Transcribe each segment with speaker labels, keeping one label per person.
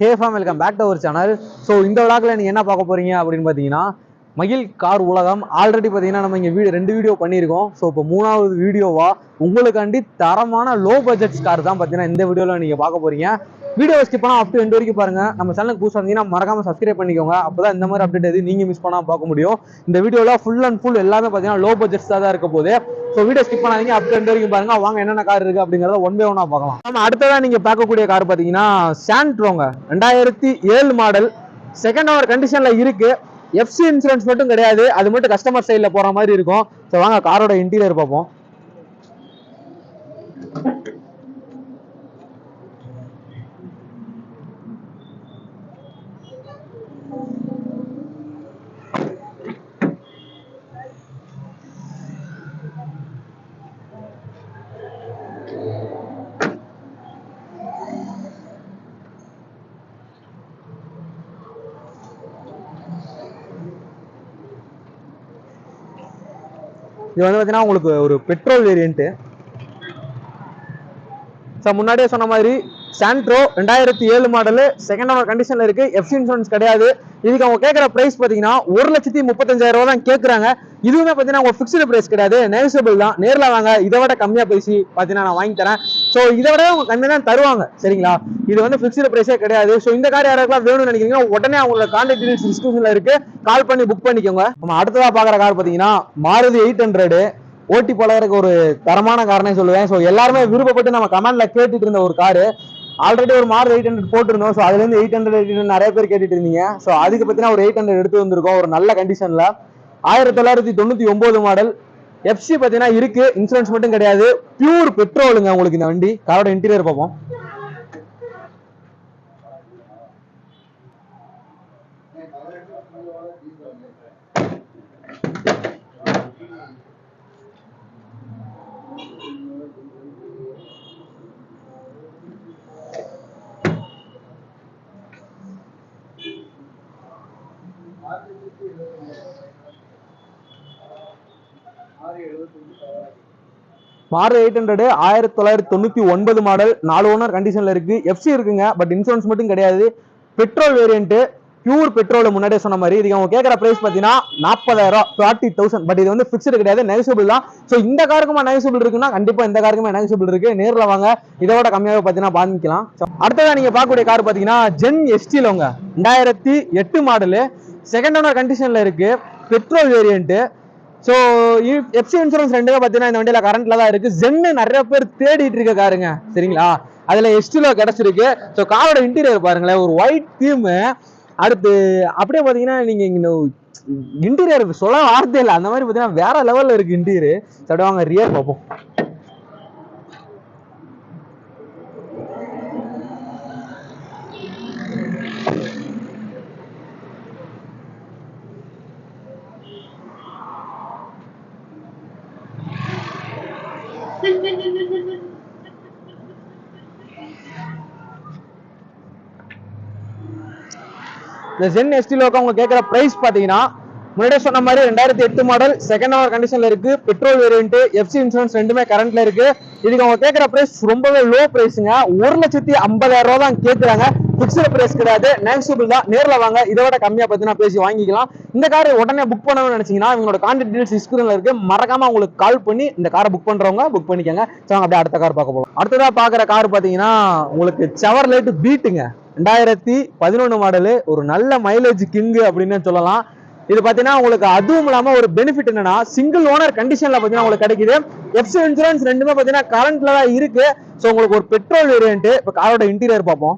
Speaker 1: Hey fam welcome back to our channel so இந்த விழாக்கில் நீங்கள் என்ன பார்க்க போறீங்க அப்படின்னு பார்த்தீங்கன்னா மகிழ் கார் உலகம். ஆல்ரெடி பார்த்தீங்கன்னா நம்ம இங்கே வீடியோ ரெண்டு வீடியோ பண்ணியிருக்கோம். ஸோ இப்போ மூணாவது வீடியோவா உங்களுக்காண்டி தரமான லோ பட்ஜெட் கார் தான் பார்த்தீங்கன்னா இந்த வீடியோவில் நீங்கள் பார்க்க போறீங்க. வீடியோ ஸ்கிப் பண்ணால் அப் எண்டு வரைக்கும் பாருங்க. நம்ம சேனலுக்கு புதுசாக இருந்தீங்கன்னா மறக்காம சப்ஸ்கிரைப் பண்ணிக்கோங்க. அப்போ தான் இந்த மாதிரி அப்டேட் எது நீங்கள் மிஸ் பண்ணாமல் பார்க்க முடியும். இந்த வீடியோவில் ஃபுல் அண்ட் ஃபுல் எல்லாமே பார்த்தீங்கன்னா லோ பட்ஜெட்ஸ் தான் இருக்க போது ஸோ வீடியோ ஸ்கிப் பண்ணாதீங்க அப் டு வரைக்கும் பாருங்க. வாங்க என்னென்ன கார் இருக்கு அப்படிங்கிறத ஒன் பை ஒன்னா பார்க்கலாம். நம்ம அடுத்ததான் நீங்க பார்க்கக்கூடிய கார் பார்த்தீங்கன்னா சாண்ட்ரோங்க ரெண்டாயிரத்தி ஏழு மாடல் செகண்ட் ஹவர் கண்டிஷன்ல இருக்கு. எஃப்சி இன்சூரன்ஸ் மட்டும் கிடையாது. அது மட்டும் கஸ்டமர் சைடில் போற மாதிரி இருக்கும். ஸோ வாங்க காரோட இன்டீரியர் பார்ப்போம். இது வந்து பார்த்தீங்கன்னா உங்களுக்கு ஒரு பெட்ரோல் வேரியன்ட்டு ஸோ முன்னாடியே சொன்ன மாதிரி சாண்ட்ரோ ரெண்டாயிரத்தி ஏழு மாடலு செகண்ட் ஹவர் கண்டிஷனில் இருக்கு. எஃப்சி இன்சூரன்ஸ் கிடையாது. இதுக்கு அவங்க கேட்குற ப்ரைஸ் பார்த்தீங்கன்னா ஒரு லட்சத்தி முப்பத்தஞ்சாயிரம் ரூபா தான் கேட்குறாங்க இதுவுமே பார்த்தீங்கன்னா உங்க ஃபிக்ஸ்டு ப்ரைஸ் கிடையாது. நெகசபிள் தான். நேரில் வாங்க. இதை விட கம்மியாக பேசி பார்த்தீங்கன்னா நான் வாங்கி தரேன். ஸோ இதை விட அவங்க கம்மியாக தான் தருவாங்க சரிங்களா? இது வந்து ஃபிக்ஸ்டு ப்ரைஸே கிடையாது. ஸோ இந்த கார் யாராக்கெல்லாம் வேணும்னு நினைக்கிறீங்க உடனே அவங்களோட கான்டாக்ட் டீடைல்ஸ் டிஸ்கிரிப்ஷனில் இருக்கு. கால் பண்ணி புக் பண்ணிக்கோங்க. நம்ம அடுத்ததாக பார்க்குற கார் பார்த்தீங்கன்னா மாருதி எயிட் ஹண்ட்ரடு ஓட்டி பழகிறதுக்கு ஒரு தரமான காரணம் சொல்லுவேன். ஸோ எல்லாருமே விருப்பப்பட்டு நம்ம கமெண்ட்ல கேட்டுட்டு இருந்த ஒரு காரு ஆல்ரெடி ஒரு மாறு எயிட் ஹண்ட்ரட் போட்டிருந்தோம். ஸோ அதுலேருந்து எயிட் ஹண்ட்ரட் எயிட் ஹண்ட்ரட் நிறைய பேர் கேட்டுட்டு இருந்தீங்க. ஸோ அதுக்கு பற்றினா ஒரு எயிட் ஹண்ட்ரட் எடுத்து வந்திருக்கோம். ஒரு நல்ல கண்டிஷனில் ஆயிரத்தி தொள்ளாயிரத்தி தொண்ணூற்றி ஒம்பது மாடல் எஃப்சி பார்த்தீங்கன்னா இருக்கு. இன்சூரன்ஸ் மட்டும் கிடையாது. பியூர் பெட்ரோலுங்க உங்களுக்கு இந்த வண்டி. காரோட இன்டீரியர் பார்ப்போம். மாறு எயிட் ஹண்ட்ரடு ஆயிரத்தி தொள்ளாயிரத்தி தொண்ணூற்றி ஒன்பது மாடல் நாலு ஓனர் கண்டிஷனில் இருக்குது எஃப்சி இருக்குங்க பட் இன்சூரன்ஸ் மட்டும் கிடையாது. பெட்ரோல் வேரியண்ட்டு பியூர் பெட்ரோல் முன்னாடியே சொன்ன மாதிரி இதுக்கு அவங்க கேட்குற ப்ரைஸ் பார்த்தீங்கன்னா நாற்பதாயிரம் ஃபார்ட்டி தௌசண்ட் பட் இது வந்து ஃபிக்ஸ்டு கிடையாது நெகசிபிள் தான். ஸோ இந்த காருக்குமா நெகசிபிள் இருக்குன்னா கண்டிப்பாக இந்த காருக்குமே நெகசிபிள் இருக்குது நேரில் வாங்க இதோட கம்மியாக பார்த்தீங்கன்னா பாதிக்கலாம் அடுத்ததாக நீங்கள் பார்க்கக்கூடிய கார் பார்த்தீங்கன்னா ஜென் எஸ்டியில் உங்க ரெண்டாயிரத்தி எட்டு மாடலு செகண்ட் ஓனர் கண்டிஷனில் இருக்குது petrol variant so FC insurance ரெண்டுமே பார்த்தீங்கன்னா இந்த வண்டியில் கரண்ட்ல தான் இருக்கு. ஜென்னு நிறைய பேர் தேடிட்டு இருக்க காருங்க. சரிங்களா? அதில் எஸ்டில கிடச்சிருக்கு. ஸோ காரோட இன்டீரியர் பாருங்களேன். ஒரு ஒயிட் தீமு அடுத்து அப்படியே பார்த்தீங்கன்னா நீங்கள் இங்கே இன்டீரியர் சொல்ல வார்த்தை இல்லை. அந்த மாதிரி பார்த்தீங்கன்னா வேற லெவலில் இருக்கு இன்டீரியர் சரி ரியர் பார்ப்போம். இந்த ஜென் எஸ்டிலோக்கு அவங்க கேட்குற பிரைஸ் பார்த்தீங்கன்னா முன்னாடியே சொன்ன மாதிரி ரெண்டாயிரத்தி எட்டு மாடல் செகண்ட் ஹவர் கண்டிஷன்ல இருக்கு பெட்ரோல் வேரியன்ட் எஃப்சி இன்சூரன்ஸ் ரெண்டுமே கரண்ட்ல இருக்கு. இதுக்கு அவங்க கேட்குற பிரைஸ் ரொம்பவே லோ ப்ரைஸுங்க ஒரு லட்சத்தி ஐம்பதாயிரம் ரூபா தான் கேட்குறாங்க பிக்சடு பிரைஸ் கிடையாது. நெக்ஸ்டபிள் தான். நேரில் வாங்க. இதை விட கம்மியாக பார்த்தீங்கன்னா பேசி வாங்கிக்கலாம். இந்த காரை உடனே புக் பண்ணணும்னு நினைச்சீங்கன்னா இவங்களோட கான்டாக்ட் டீடைல்ஸ் ஸ்க்ரீனில் இருக்கு. மறக்காமல் உங்களுக்கு கால் பண்ணி இந்த காரை புக் பண்றவங்க புக் பண்ணிக்கோங்க. ஸோ அப்படியே அடுத்த கார் பார்க்க போகலாம் அடுத்ததாக பார்க்குற கார் பார்த்தீங்கன்னா உங்களுக்கு செவர் லைட்டு பீட்டுங்க ரெண்டாயிரத்தி பதினொன்று மாடலு ஒரு நல்ல மைலேஜ் கிங்கு அப்படின்னு சொல்லலாம். இது பார்த்தீங்கன்னா உங்களுக்கு அதுவும் இல்லாமல் ஒரு பெனிஃபிட் என்னன்னா சிங்கிள் ஓனர் கண்டிஷனில் பார்த்தீங்கன்னா உங்களுக்கு கிடைக்குது. எஃப்சி இன்சூரன்ஸ் ரெண்டுமே பார்த்தீங்கன்னா கரண்ட்ல தான் இருக்கு. ஸோ உங்களுக்கு ஒரு பெட்ரோல் வேரியன்ட் இப்போ காரோட இன்டீரியர் பார்ப்போம்.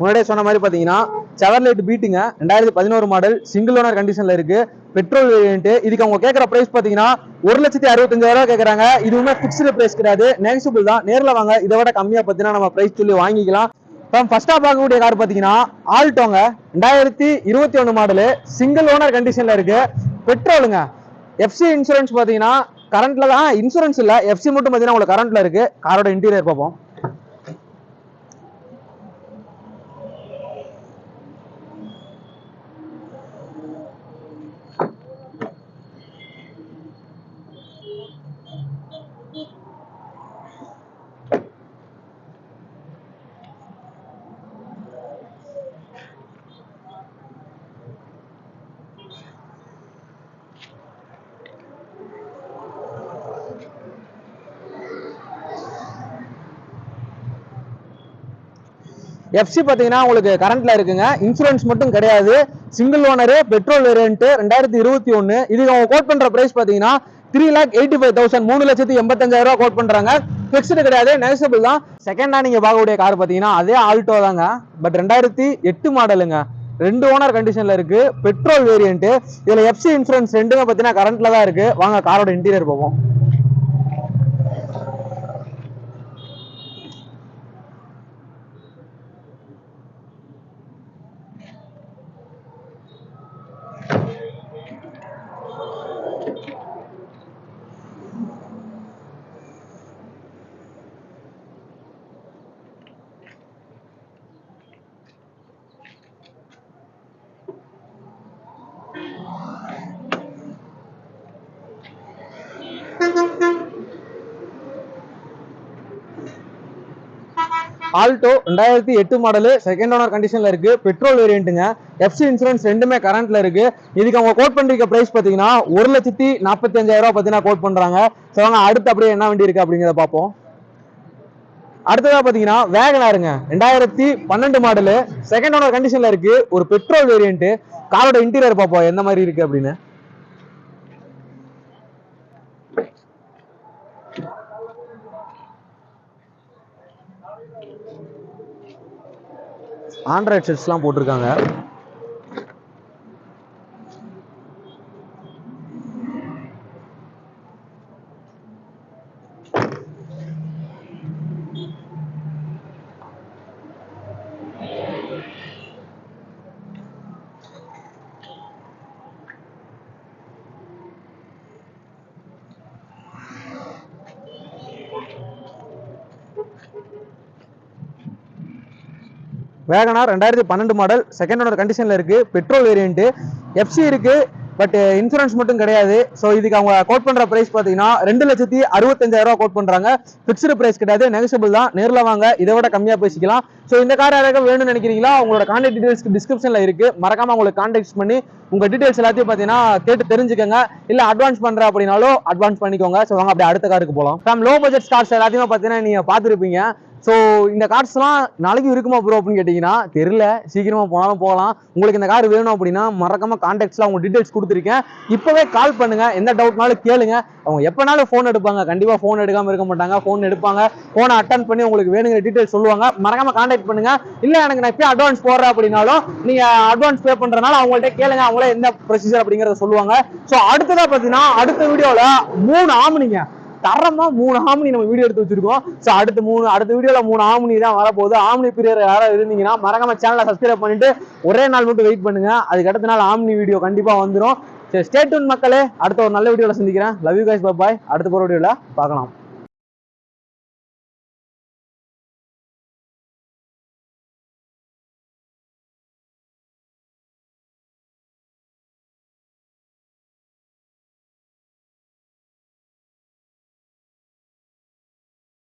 Speaker 1: முன்னாடியே சொன்ன மாதிரி பார்த்தீங்கன்னா செவர்லைட் பீட்டுங்க ரெண்டாயிரத்தி பதினோரு மாடல் சிங்கிள் ஓனர் கண்டிஷனில் இருக்கு. பெட்ரோல் வேரியன்ட்டு இதுக்கு அவங்க கேட்குற ப்ரைஸ் பார்த்தீங்கன்னா ஒரு லட்சத்தி அறுபத்தஞ்சாயிரம் கேட்குறாங்க இதுவுமே ஃபிக்ஸ்டு ப்ரைஸ் கிடையாது. நெக்ஸ்டபிள் தான். நேரில் வாங்க. இதை விட கம்மியாக பார்த்தீங்கன்னா நம்ம ப்ரைஸ் சொல்லி வாங்கிக்கலாம். இப்போ ஃபர்ஸ்ட்டாக பார்க்கக்கூடிய கார் பார்த்தீங்கன்னா ஆல்டோங்க ரெண்டாயிரத்தி இருபத்தி ஒன்று மாடலு சிங்கிள் ஓனர் கண்டிஷனில் இருக்கு. பெட்ரோலுங்க எஃப்சி இன்சூரன்ஸ் பார்த்தீங்கன்னா கரண்ட்ல தான் இன்சூரன்ஸ் இல்லை. எஃப்சி மட்டும் பார்த்தீங்கன்னா உங்களுக்கு கரண்ட்ல இருக்கு. காரோட இன்டீரியர் பார்ப்போம். எஃப்சி பார்த்தீங்கன்னா உங்களுக்கு கரண்ட்ல இருக்குங்க. இன்சூரன்ஸ் மட்டும் கிடையாது. சிங்கிள் ஓனரு பெட்ரோல் வேரியன்ட் ரெண்டாயிரத்தி இருபத்தி ஒன்று இதுக்கு அவங்க கோட் பண்ற பிரைஸ் பார்த்தீங்கன்னா three lakh eighty five thousand மூணு லட்சத்தி எண்பத்தஞ்சாயிரம் ரூபா கோட் பண்றாங்க. ஃபிக்ஸ்டு கிடையாது நெகசபிள் தான். செகண்டா நீங்க பார்க்கக்கூடிய கார் பார்த்தீங்கன்னா அதே ஆல்டோ தாங்க. பட் ரெண்டாயிரத்தி எட்டு மாடலுங்க ரெண்டு ஓனர் கண்டிஷன்ல இருக்கு. பெட்ரோல் வேரியன்ட் இதுல எஃப்சி இன்சூரன்ஸ் ரெண்டுமே பார்த்தீங்கன்னா கரண்ட்ல தான் இருக்கு. வாங்க காரோட இன்டீரியர் போவோம் ஆல்டோ ரெண்டாயிரத்தி எட்டு மாடலு செகண்ட் ஓனர் கண்டிஷன்ல இருக்கு. பெட்ரோல் வேரியண்ட்டுங்க எஃப்சி இன்சூரன்ஸ் ரெண்டுமே கரண்ட்ல இருக்கு. இதுக்கு அவங்க கோட் பண்றீங்க பிரைஸ் பாத்தீங்கன்னா ஒரு லட்சத்தி நாற்பத்தி அஞ்சாயிரம் ரூபாய் பார்த்தீங்கன்னா கோட் பண்றாங்க. ஸோ அடுத்து அப்படியே என்ன வண்டி இருக்கு அப்படிங்கிறத பார்ப்போம். அடுத்ததா பாத்தீங்கன்னா வேகனாருங்க ரெண்டாயிரத்தி பன்னெண்டு மாடலு செகண்ட் ஓனர் கண்டிஷன்ல இருக்கு. ஒரு பெட்ரோல் வேரியன்ட் காரோட இன்டீரியர் பார்ப்போம். எந்த மாதிரி இருக்கு அப்படின்னு. ஆண்ட்ராய்ட் செட்ஸ்லாம் போட்டிருக்காங்க. வேகனார் ரெண்டாயிரத்தி பன்னெண்டு மாடல் செகண்ட் ஓனர் கண்டிஷனில் இருக்குது பெட்ரோல் வேரியண்ட்டு எஃப்சி இருக்கு பட் இன்சூரன்ஸ் மட்டும் கிடையாது. ஸோ இதுக்கு அவங்க கோட் பண்ணுற ப்ரைஸ் பார்த்தீங்கன்னா ரெண்டு லட்சத்தி அறுபத்தஞ்சாயிரம் ரூபா கோட் பண்ணுறாங்க ஃபிக்ஸ்டு பிரைஸ் கிடையாது நெகசபிள் தான். நேரில் வாங்க இதை விட கம்மியாக பேசிக்கலாம். ஸோ இந்த கார் யாராவது வேணும்னு நினைக்கிறீங்களா? உங்களோட கான்டாக்ட் டீடைல்ஸ் டிஸ்கிரிப்ஷனில் இருக்குது மறக்காமல் உங்களுக்கு கான்டாக்ட் பண்ணி உங்கள் டீடைல்ஸ் எல்லாத்தையும் பார்த்தீங்கன்னா கேட்டு தெரிஞ்சுக்கோங்க. இல்லை அட்வான்ஸ் பண்ணுற அப்படின்னாலும் அட்வான்ஸ் பண்ணிக்கோங்க. ஸோ வாங்க அப்படியே அடுத்த காருக்கு போகலாம் ஃபேம் லோ பட்ஜெட் கார்ஸ் எல்லாத்தையுமே பார்த்தீங்கன்னா நீங்கள் பார்த்துருப்பீங்க. ஸோ இந்த கார்ஸ்லாம் நாளைக்கு இருக்குமா ப்ரோ அப்படின்னு கேட்டிங்கன்னா தெரியல. சீக்கிரமாக போனாலும் போகலாம். உங்களுக்கு இந்த கார் வேணும் அப்படின்னா மறக்காமல் காண்டாக்ட்ஸில் அவங்க டீட்டெயில்ஸ் கொடுத்துருக்கேன். இப்போவே கால் பண்ணுங்கள் எந்த டவுட்னாலும் கேளுங்க. அவங்க எப்போனாலும் ஃபோன் எடுப்பாங்க. கண்டிப்பாக ஃபோன் எடுக்காமல் இருக்க மாட்டாங்க. ஃபோன் எடுப்பாங்க. ஃபோனை அட்டன் பண்ணி உங்களுக்கு வேணுங்கிற டீட்டெயில்ஸ் சொல்லுவாங்க. மறக்காமல் காண்டாக்ட் பண்ணுங்க. இல்லை எனக்கு நான் இப்போ அட்வான்ஸ் போடுறேன் அப்படின்னாலும் நீங்கள் அட்வான்ஸ் பே பண்ணுறதுனால அவங்கள்ட்ட கேளுங்க. அவங்களே என்ன ப்ரொசீஜர் அப்படிங்கிறத சொல்லுவாங்க. ஸோ அடுத்ததாக பார்த்தீங்கன்னா அடுத்த வீடியோவில் மூணு ஆமணிங்க தரமா மூணு ஆம்னி நம்ம வீடியோ எடுத்து வச்சிருக்கோம். ஸோ அடுத்த மூணு அடுத்த வீடியோல மூணு ஆம்னி தான் வரப்போகுது. ஆம்னி பிரியர் யாராவது இருந்தீங்கன்னா மறக்காம சேனலை சப்ஸ்கிரைப் பண்ணிட்டு ஒரே நாள் மட்டும் வெயிட் பண்ணுங்க. அதுக்கு அடுத்த நாள் ஆம்னி வீடியோ கண்டிப்பா வந்துடும் சரி ஸ்டேட்யூன் மக்களே. அடுத்த ஒரு நல்ல வீடியோல சந்திக்கிறேன். லவ் யூ கைஸ் பாய் அடுத்த போற வீடியோல பார்க்கலாம்.